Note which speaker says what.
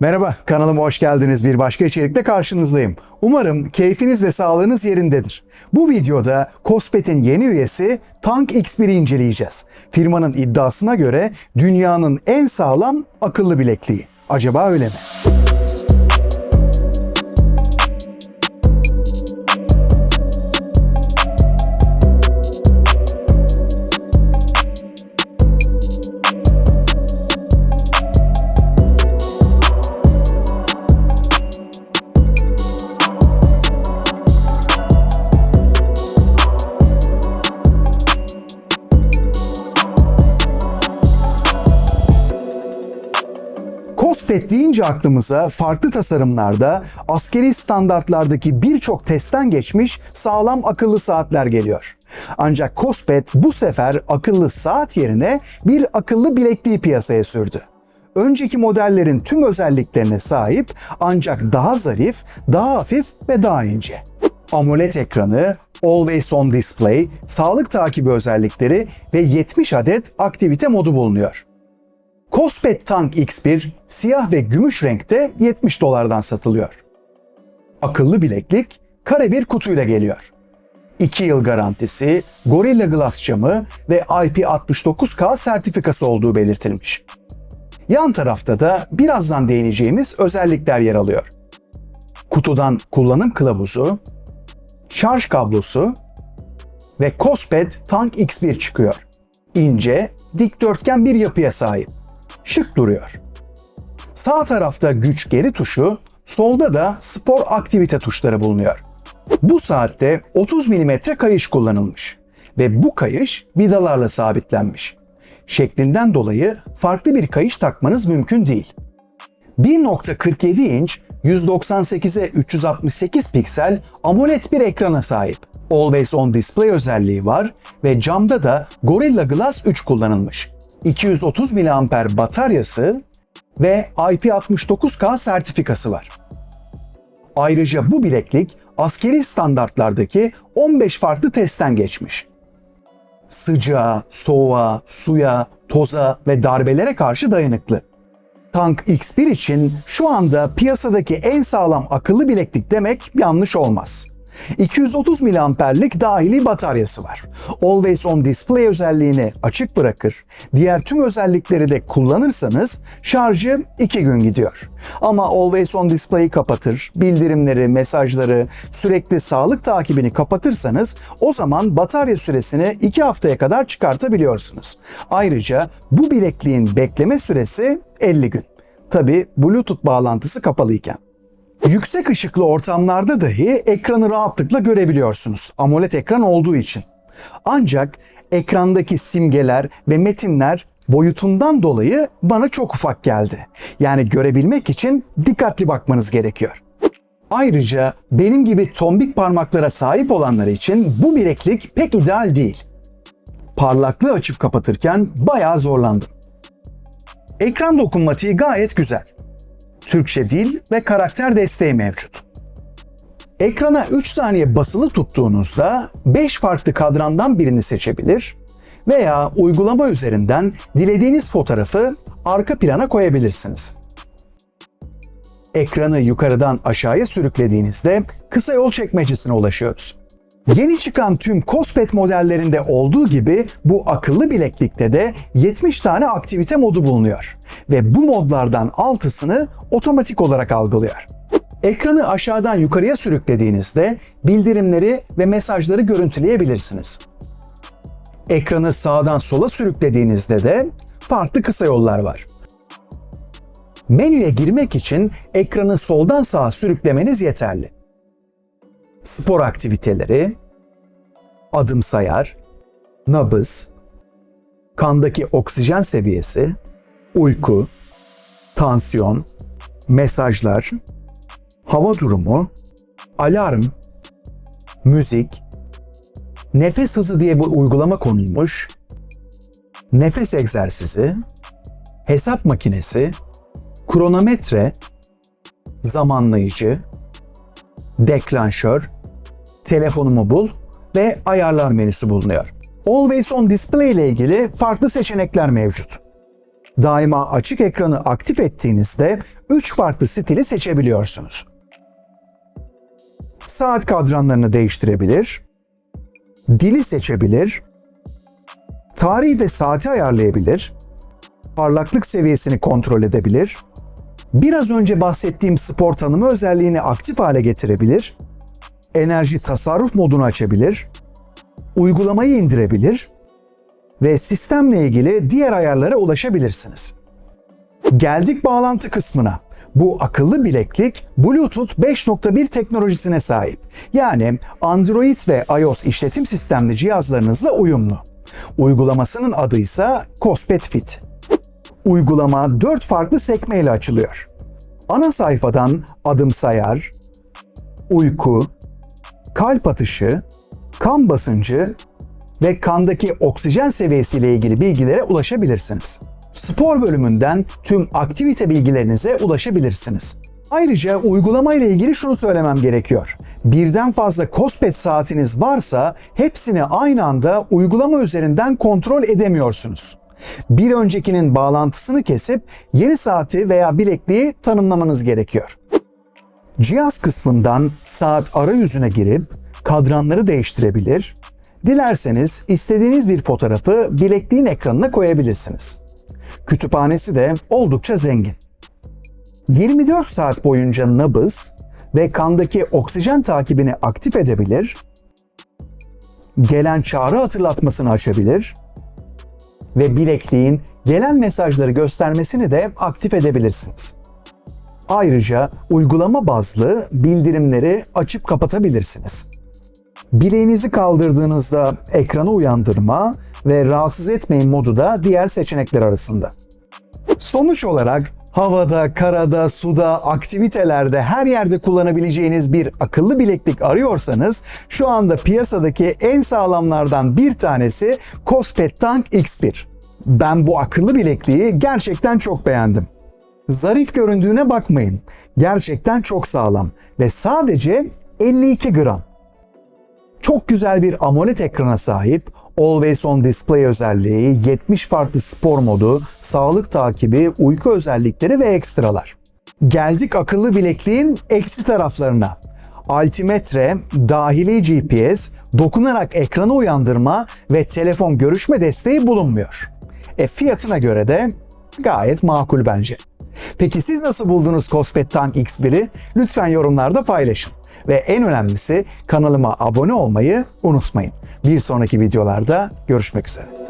Speaker 1: Merhaba, kanalıma hoş geldiniz. Bir başka içerikle karşınızdayım. Umarım keyfiniz ve sağlığınız yerindedir. Bu videoda Kospet'in yeni üyesi Tank X1'i inceleyeceğiz. Firmanın iddiasına göre dünyanın en sağlam akıllı bilekliği. Acaba öyle mi? Kospet deyince aklımıza farklı tasarımlarda, askeri standartlardaki birçok testten geçmiş sağlam akıllı saatler geliyor. Ancak Kospet bu sefer akıllı saat yerine bir akıllı bilekliği piyasaya sürdü. Önceki modellerin tüm özelliklerine sahip ancak daha zarif, daha hafif ve daha ince. AMOLED ekranı, Always On Display, sağlık takibi özellikleri ve 70 adet aktivite modu bulunuyor. Kospet Tank X1 siyah ve gümüş renkte 70 dolardan satılıyor. Akıllı bileklik kare bir kutuyla geliyor. 2 yıl garantisi, Gorilla Glass camı ve IP69K sertifikası olduğu belirtilmiş. Yan tarafta da birazdan değineceğimiz özellikler yer alıyor. Kutudan kullanım kılavuzu, şarj kablosu ve Kospet Tank X1 çıkıyor. İnce, dikdörtgen bir yapıya sahip şık duruyor. Sağ tarafta güç geri tuşu, solda da spor aktivite tuşları bulunuyor. Bu saatte 30 mm kayış kullanılmış ve bu kayış vidalarla sabitlenmiş. Şeklinden dolayı farklı bir kayış takmanız mümkün değil. 1.47 inç 198'e 368 piksel AMOLED bir ekrana sahip. Always On Display özelliği var ve camda da Gorilla Glass 3 kullanılmış. 230 mAh bataryası ve IP69K sertifikası var. Ayrıca bu bileklik askeri standartlardaki 15 farklı testten geçmiş. Sıcağa, soğuğa, suya, toza ve darbelere karşı dayanıklı. Tank X1 için şu anda piyasadaki en sağlam akıllı bileklik demek yanlış olmaz. 230 mAh'lik dahili bataryası var. Always on Display özelliğini açık bırakır. Diğer tüm özellikleri de kullanırsanız şarjı 2 gün gidiyor. Ama Always on Display'i kapatır, bildirimleri, mesajları, sürekli sağlık takibini kapatırsanız o zaman batarya süresini 2 haftaya kadar çıkartabiliyorsunuz. Ayrıca bu bilekliğin bekleme süresi 50 gün. Tabi Bluetooth bağlantısı kapalıyken. Yüksek ışıklı ortamlarda dahi ekranı rahatlıkla görebiliyorsunuz. AMOLED ekran olduğu için. Ancak ekrandaki simgeler ve metinler boyutundan dolayı bana çok ufak geldi. Yani görebilmek için dikkatli bakmanız gerekiyor. Ayrıca benim gibi tombik parmaklara sahip olanlar için bu bileklik pek ideal değil. Parlaklığı açıp kapatırken bayağı zorlandım. Ekran dokunmatiği gayet güzel. Türkçe dil ve karakter desteği mevcut. Ekrana 3 saniye basılı tuttuğunuzda 5 farklı kadrandan birini seçebilir veya uygulama üzerinden dilediğiniz fotoğrafı arka plana koyabilirsiniz. Ekranı yukarıdan aşağıya sürüklediğinizde kısa yol çekmecesine ulaşıyoruz. Yeni çıkan tüm Kospet modellerinde olduğu gibi bu akıllı bileklikte de 70 tane aktivite modu bulunuyor ve bu modlardan 6'sını otomatik olarak algılıyor. Ekranı aşağıdan yukarıya sürüklediğinizde bildirimleri ve mesajları görüntüleyebilirsiniz. Ekranı sağdan sola sürüklediğinizde de farklı kısa yollar var. Menüye girmek için ekranı soldan sağa sürüklemeniz yeterli spor aktiviteleri, adım sayar, nabız, kandaki oksijen seviyesi, uyku, tansiyon, mesajlar, hava durumu, alarm, müzik, nefes hızı diye bir uygulama konulmuş, nefes egzersizi, hesap makinesi, kronometre, zamanlayıcı, deklanşör, telefonumu bul ve ayarlar menüsü bulunuyor. Always on Display ile ilgili farklı seçenekler mevcut. daima açık ekranı aktif ettiğinizde 3 farklı stili seçebiliyorsunuz. Saat kadranlarını değiştirebilir, dili seçebilir, tarih ve saati ayarlayabilir, parlaklık seviyesini kontrol edebilir, biraz önce bahsettiğim spor tanımı özelliğini aktif hale getirebilir, enerji tasarruf modunu açabilir, uygulamayı indirebilir ve sistemle ilgili diğer ayarlara ulaşabilirsiniz. Geldik bağlantı kısmına. Bu akıllı bileklik Bluetooth 5.1 teknolojisine sahip. Yani Android ve iOS işletim sistemli cihazlarınızla uyumlu. Uygulamasının adı ise Cospet Fit. Uygulama 4 farklı sekme ile açılıyor. Ana sayfadan adım sayar, uyku, kalp atışı, kan basıncı ve kandaki oksijen seviyesiyle ilgili bilgilere ulaşabilirsiniz. Spor bölümünden tüm aktivite bilgilerinize ulaşabilirsiniz. Ayrıca uygulama ile ilgili şunu söylemem gerekiyor. Birden fazla Cospet saatiniz varsa hepsini aynı anda uygulama üzerinden kontrol edemiyorsunuz. Bir öncekinin bağlantısını kesip yeni saati veya bilekliği tanımlamanız gerekiyor. Cihaz kısmından saat arayüzüne girip kadranları değiştirebilir, dilerseniz istediğiniz bir fotoğrafı bilekliğin ekranına koyabilirsiniz. Kütüphanesi de oldukça zengin. 24 saat boyunca nabız ve kandaki oksijen takibini aktif edebilir, gelen çağrı hatırlatmasını açabilir ve bilekliğin gelen mesajları göstermesini de aktif edebilirsiniz. Ayrıca uygulama bazlı bildirimleri açıp kapatabilirsiniz. Bileğinizi kaldırdığınızda ekranı uyandırma ve rahatsız etmeyin modu da diğer seçenekler arasında. Sonuç olarak havada, karada, suda, aktivitelerde her yerde kullanabileceğiniz bir akıllı bileklik arıyorsanız şu anda piyasadaki en sağlamlardan bir tanesi Cospet Tank X1. Ben bu akıllı bilekliği gerçekten çok beğendim. Zarif göründüğüne bakmayın. Gerçekten çok sağlam ve sadece 52 gram. Çok güzel bir AMOLED ekrana sahip, Always On Display özelliği, 70 farklı spor modu, sağlık takibi, uyku özellikleri ve ekstralar. Geldik akıllı bilekliğin eksi taraflarına. Altimetre, dahili GPS, dokunarak ekranı uyandırma ve telefon görüşme desteği bulunmuyor. E fiyatına göre de gayet makul bence. Peki siz nasıl buldunuz Cospet Tank X1'i? Lütfen yorumlarda paylaşın. Ve en önemlisi kanalıma abone olmayı unutmayın. Bir sonraki videolarda görüşmek üzere.